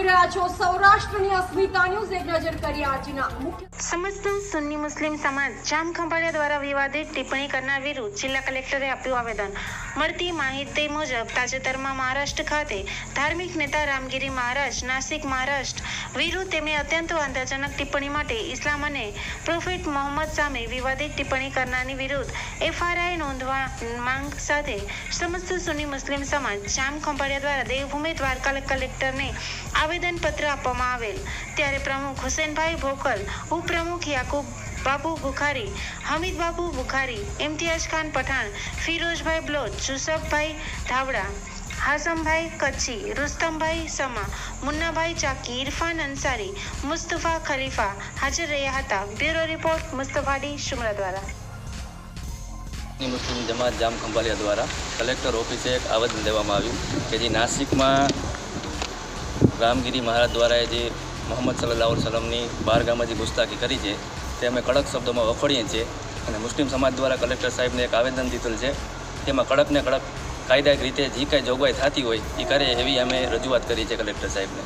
જોઈ મહારાષ્ટ્ર ખાતે ધાર્મિક નેતા રામગીરી મહારાજ, નાસિક મહારાષ્ટ્ર વિરુદ્ધ તેમની અત્યંત વાંધાજનક ટિપ્પણી માટે ઇસ્લામ અને પ્રોફેટ મોહમ્મદ સામે વિવાદિત ટિપ્પણી કરનારની વિરુદ્ધ એફઆરઆઈ નોંધવા માંગ સાથે સમસ્ત સુન્ની મુસ્લિમ સમાજ જામ ખંભાળિયા દ્વારા દેવભૂમિ દ્વારકા કલેક્ટરને આવેદન આવેદનપત્ર આપવામાં આવેલ. ત્યારે પ્રમુખ હુસેનભાઈ ભોકલ, ઉપપ્રમુખ યાકુબ બાબુ બુખારી, હમીદ બાબુ બુખારી, ઇમ્તિયાઝ ખાન પઠાણ, ફિરોઝભાઈ બ્લોચ જુસફભાઈ ધાવડા, હાસમભાઈ કચ્છી, રુસ્તમભાઈ સમા, મુન્નાભાઈ ચાકી, ઇરફાન અંસારી, મુસ્તફા ખલીફા હાજર રહ્યા હતા. બ્યુરો રિપોર્ટ મુસ્તફાડી શુમરા દ્વારા. મુસ્લિમ જમાત જામ ખંભાલિયા દ્વારા કલેક્ટર ઓફિસે એક આવેદન દેવામાં આવ્યું કે જે નાસિકમાં રામગીરી મહારાજ દ્વારા જે મોહમ્મદ સલ્લાહ સલમની બારગામાં જે ગુસ્તાખી કરી છે, તે અમે કડક શબ્દોમાં વખોડીએ છીએ અને મુસ્લિમ સમાજ દ્વારા કલેક્ટર સાહેબને એક આવેદન દીધેલ છે. તેમાં કડકને કડક કાયદાક રીતે જે કાંઈ જોગવાઈ થતી હોય, એ કરે એવી અમે રજૂઆત કરી છે કલેક્ટર સાહેબને.